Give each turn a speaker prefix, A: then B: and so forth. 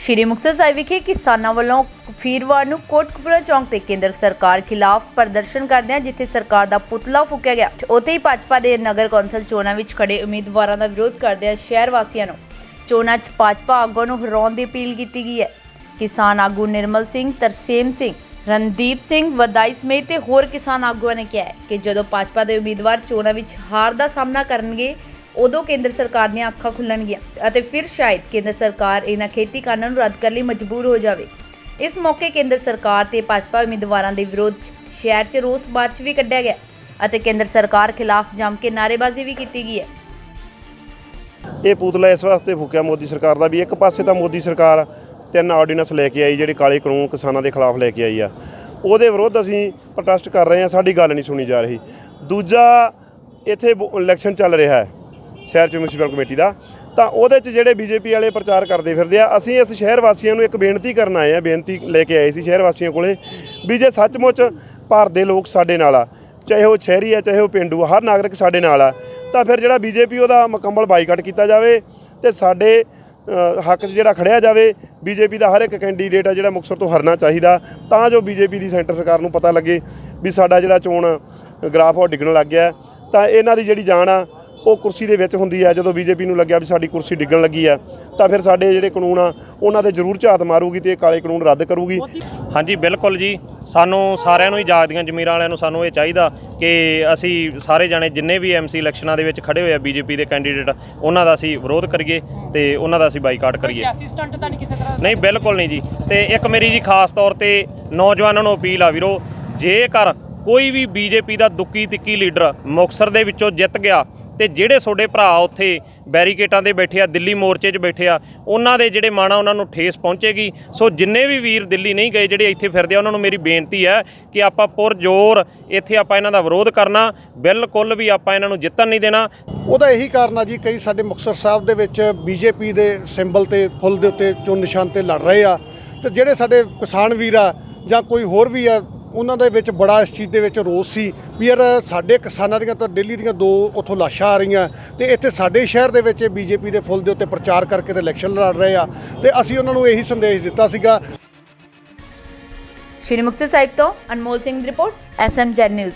A: ਸ਼੍ਰੀ ਮੁਕਤਸਰ ਸਾਹਿਬ ਵਿਖੇ ਕਿਸਾਨਾਂ ਵੱਲੋਂ ਫੀਰਵਾਰ ਨੂੰ ਕੋਟਕਪੁਰਾ ਚੌਂਕ ਤੇ ਕੇਂਦਰ ਸਰਕਾਰ ਖਿਲਾਫ ਪ੍ਰਦਰਸ਼ਨ ਕਰਦਿਆਂ ਜਿੱਥੇ ਸਰਕਾਰ ਦਾ ਪੁਤਲਾ ਫੂਕਿਆ ਗਿਆ ਉੱਥੇ ਹੀ ਭਾਜਪਾ ਦੇ ਨਗਰ ਕੌਂਸਲ ਚੋਣਾਂ ਵਿੱਚ ਖੜੇ ਉਮੀਦਵਾਰਾਂ ਦਾ ਵਿਰੋਧ ਕਰਦਿਆਂ ਸ਼ਹਿਰ ਵਾਸੀਆਂ ਨੂੰ ਚੋਣਾਂ 'ਚ ਭਾਜਪਾ ਆਗੂਆਂ ਨੂੰ ਹਰਾਉਣ ਦੀ ਅਪੀਲ ਕੀਤੀ ਗਈ ਹੈ। ਕਿਸਾਨ ਆਗੂ ਨਿਰਮਲ ਸਿੰਘ, ਤਰਸੇਮ ਸਿੰਘ, ਰਣਦੀਪ ਸਿੰਘ, ਵਦਾਈ ਸਮੇਤ ਤੇ ਹੋਰ ਕਿਸਾਨ ਆਗੂਆਂ ਨੇ ਕਿਹਾ ਕਿ ਜਦੋਂ ਭਾਜਪਾ ਦੇ ਉਮੀਦਵਾਰ ਚੋਣਾਂ ਵਿੱਚ ਹਾਰ ਦਾ ਸਾਹਮਣਾ ਕਰਨਗੇ ਉਦੋਂ ਕੇਂਦਰ ਸਰਕਾਰ ਦੀਆਂ ਅੱਖਾਂ ਖੁੱਲਣਗੀਆਂ ਅਤੇ ਫਿਰ ਸ਼ਾਇਦ ਕੇਂਦਰ ਸਰਕਾਰ ਇਹਨਾਂ ਖੇਤੀ ਕਾਨੂੰਨਾਂ ਨੂੰ ਰੱਦ ਕਰਨ ਲਈ ਮਜਬੂਰ ਹੋ ਜਾਵੇ। ਇਸ ਮੌਕੇ ਕੇਂਦਰ ਸਰਕਾਰ ਤੇ ਭਾਜਪਾ ਉਮੀਦਵਾਰਾਂ ਦੇ ਵਿਰੋਧ 'ਚ ਸ਼ਹਿਰ 'ਚ ਰੋਸ ਮਾਰਚ ਵੀ ਕੱਢਿਆ ਗਿਆ ਅਤੇ ਕੇਂਦਰ ਸਰਕਾਰ ਖਿਲਾਫ ਜੰਮ ਕੇ ਨਾਅਰੇਬਾਜ਼ੀ ਵੀ ਕੀਤੀ ਗਈ ਹੈ।
B: ਇਹ ਪੂਤਲਾ ਇਸ ਵਾਸਤੇ ਫੂਕਿਆ ਮੋਦੀ ਸਰਕਾਰ ਦਾ ਵੀ ਇੱਕ ਪਾਸੇ ਤਾਂ ਮੋਦੀ ਸਰਕਾਰ ਤਿੰਨ ਆਰਡੀਨੈਂਸ ਲੈ ਕੇ ਆਈ, ਜਿਹੜੇ ਕਾਲੇ ਕਾਨੂੰਨ ਕਿਸਾਨਾਂ ਦੇ ਖਿਲਾਫ ਲੈ ਕੇ ਆਈ ਆ। ਉਹਦੇ ਵਿਰੁੱਧ ਅਸੀਂ ਪ੍ਰੋਟੈਸਟ ਕਰ ਰਹੇ ਹਾਂ, ਸਾਡੀ ਗੱਲ ਨਹੀਂ ਸੁਣੀ ਜਾ ਰਹੀ। ਦੂਜਾ, ਇੱਥੇ ਇਲੈਕਸ਼ਨ ਚੱਲ ਰਿਹਾ ਹੈ। ਸ਼ਹਿਰ ਚ ਮਿਊਨਿਸਪਲ ਕਮੇਟੀ ਦਾ, ਤਾਂ ਉਹਦੇ ਚ ਜਿਹੜੇ ਬੀਜੇਪੀ ਵਾਲੇ ਪ੍ਰਚਾਰ ਕਰਦੇ ਫਿਰਦੇ ਆ, ਅਸੀਂ ਇਸ ਸ਼ਹਿਰ ਵਾਸੀਆਂ ਨੂੰ ਇੱਕ ਬੇਨਤੀ ਕਰਨ ਆਏ ਆ, ਬੇਨਤੀ ਲੈ ਕੇ ਆਏ ਸੀ ਸ਼ਹਿਰ ਵਾਸੀਆਂ ਕੋਲੇ, ਵੀ ਜੇ ਸੱਚਮੁੱਚ ਭਾਰਤ ਦੇ ਲੋਕ ਸਾਡੇ ਨਾਲ ਆ, ਚਾਹੇ ਉਹ ਸ਼ਹਿਰੀ ਆ, ਚਾਹੇ ਉਹ ਪਿੰਡੂ ਆ, ਹਰ ਨਾਗਰਿਕ ਸਾਡੇ ਨਾਲ ਆ, ਤਾਂ ਫਿਰ ਜਿਹੜਾ ਬੀਜੇਪੀ ਉਹਦਾ ਮੁਕੰਮਲ ਬਾਈਕਾਟ ਕੀਤਾ ਜਾਵੇ ਤੇ ਸਾਡੇ ਹੱਕ 'ਚ ਜਿਹੜਾ ਖੜਿਆ ਜਾਵੇ ਬੀਜੇਪੀ ਦਾ ਹਰ ਇੱਕ ਕੈਂਡੀਡੇਟ ਆ ਜਿਹੜਾ ਮੁਕਤਸਰ ਤੋਂ ਹਰਨਾ ਚਾਹੀਦਾ, ਤਾਂ ਜੋ ਬੀਜੇਪੀ ਦੀ ਸੈਂਟਰ ਸਰਕਾਰ ਨੂੰ ਪਤਾ ਲੱਗੇ ਵੀ ਸਾਡਾ ਜਿਹੜਾ ਚੋਣ ਗ੍ਰਾਫ ਉਹ ਡਿੱਗਣ ਲੱਗ ਗਿਆ, ਤਾਂ ਇਹਨਾਂ ਦੀ ਜਿਹੜੀ ਜਾਨ ਆ ਉਹ ਕੁਰਸੀ ਦੇ ਵਿੱਚ ਹੁੰਦੀ ਆ ਜਦੋਂ ਬੀਜੇਪੀ ਨੂੰ ਲੱਗਿਆ ਵੀ ਸਾਡੀ ਕੁਰਸੀ ਡਿੱਗਣ ਲੱਗੀ ਆ ਤਾਂ ਫਿਰ ਸਾਡੇ ਜਿਹੜੇ ਕਾਨੂੰਨ ਆ ਉਹਨਾਂ ਤੇ ਜ਼ਰੂਰ ਝਾਤ ਮਾਰੂਗੀ ਤੇ ਇਹ ਕਾਲੇ ਕਾਨੂੰਨ ਰੱਦ ਕਰੂਗੀ।
C: ਹਾਂਜੀ ਬਿਲਕੁਲ ਜੀ। ਸਾਨੂੰ ਸਾਰਿਆਂ ਨੂੰ ਹੀ ਜਾਗਦੀਆਂ ਜ਼ਮੀਰਾਂ ਵਾਲਿਆਂ ਨੂੰ ਸਾਨੂੰ ਇਹ ਚਾਹੀਦਾ ਕਿ ਅਸੀਂ ਸਾਰੇ ਜਾਣੇ ਜਿੰਨੇ ਵੀ ਐਮਸੀ ਇਲੈਕਸ਼ਨਾਂ ਦੇ ਵਿੱਚ ਖੜੇ ਹੋਏ ਆ ਬੀਜੇਪੀ ਦੇ ਕੈਂਡੀਡੇਟ ਉਹਨਾਂ ਦਾ ਅਸੀਂ ਵਿਰੋਧ ਕਰੀਏ ਤੇ ਉਹਨਾਂ ਦਾ ਅਸੀਂ ਬਾਈਕਾਟ ਕਰੀਏ।
D: ਸਿਆਸੀ ਸਟੰਟ ਤਾਂ ਨਹੀਂ ਕਿਸੇ ਤਰ੍ਹਾਂ ਦਾ?
C: ਨਹੀਂ ਬਿਲਕੁਲ ਨਹੀਂ ਜੀ। ਤੇ ਇੱਕ ਮੇਰੀ ਜੀ ਖਾਸ ਤੌਰ ਤੇ ਨੌਜਵਾਨਾਂ ਨੂੰ ਅਪੀਲ ਆ ਵੀਰੋ ਜੇਕਰ ਕੋਈ ਵੀ ਬੀਜੇਪੀ ਦਾ ਦੁੱਕੀ ਤਿੱਕੀ ਲੀਡਰ ਮੁਕਸਰ ਦੇ ਵਿੱਚੋਂ ਜਿੱਤ ਗਿਆ ਤੇ ਜਿਹੜੇ ਤੁਹਾਡੇ ਭਰਾ ਉੱਥੇ ਬੈਰੀਕੇਟਾਂ ਦੇ ਬੈਠੇ ਆ, ਦਿੱਲੀ ਮੋਰਚੇ 'ਚ ਬੈਠੇ ਆ, ਉਹਨਾਂ ਦੇ ਜਿਹੜੇ ਮਾਣਾ ਉਹਨਾਂ ਨੂੰ ਠੇਸ ਪਹੁੰਚੇਗੀ। ਸੋ ਜਿੰਨੇ ਵੀ ਵੀਰ ਦਿੱਲੀ ਨਹੀਂ ਗਏ, ਜਿਹੜੇ ਇੱਥੇ ਫਿਰਦੇ ਆ, ਉਹਨਾਂ ਨੂੰ ਮੇਰੀ ਬੇਨਤੀ ਹੈ ਕਿ ਆਪਾਂ ਪੁਰ ਜ਼ੋਰ ਇੱਥੇ ਆਪਾਂ ਇਹਨਾਂ ਦਾ ਵਿਰੋਧ ਕਰਨਾ, ਬਿਲਕੁਲ ਵੀ ਆਪਾਂ ਇਹਨਾਂ ਨੂੰ ਜਿੱਤਣ ਨਹੀਂ ਦੇਣਾ।
E: ਉਹਦਾ ਇਹੀ ਕਾਰਨ ਆ ਜੀ, ਕਈ ਸਾਡੇ ਮੁਕਤਸਰ ਸਾਹਿਬ ਦੇ ਵਿੱਚ ਬੀਜੇਪੀ ਦੇ ਸਿੰਬਲ ਤੇ ਫੁੱਲ ਦੇ ਉੱਤੇ ਚੋਣ ਨਿਸ਼ਾਨ ਤੇ ਲੜ ਰਹੇ ਆ। ਤੇ ਜਿਹੜੇ ਸਾਡੇ ਕਿਸਾਨ ਵੀਰ ਆ ਜਾਂ ਕੋਈ ਹੋਰ ਵੀ ਆ ਉਹਨਾਂ ਦੇ ਵਿੱਚ ਬੜਾ ਇਸ ਚੀਜ਼ ਦੇ ਵਿੱਚ ਰੋਸ ਸੀ ਵੀ ਯਾਰ ਸਾਡੇ ਕਿਸਾਨਾਂ ਦੀਆਂ ਤਾਂ ਦਿੱਲੀ ਦੀਆਂ ਦੋ ਉੱਥੋਂ ਲਾਸ਼ਾਂ ਆ ਰਹੀਆਂ ਤੇ ਇੱਥੇ ਸਾਡੇ ਸ਼ਹਿਰ ਦੇ ਵਿੱਚ ਬੀਜੇਪੀ ਦੇ ਫੁੱਲ ਦੇ ਉੱਤੇ ਪ੍ਰਚਾਰ ਕਰਕੇ ਤੇ ਇਲੈਕਸ਼ਨ ਲੜ ਰਹੇ ਆ ਤੇ ਅਸੀਂ ਉਹਨਾਂ ਨੂੰ ਇਹੀ ਸੰਦੇਸ਼ ਦਿੱਤਾ ਸੀਗਾ।
A: ਸ਼੍ਰੀ ਮੁਕਤਸਰ ਸਾਹਿਬ ਤੋਂ ਅਨਮੋਲ ਸਿੰਘ ਦੀ ਰਿਪੋਰਟ ਐਸਐਮਜੈਡ ਨਿਊਜ਼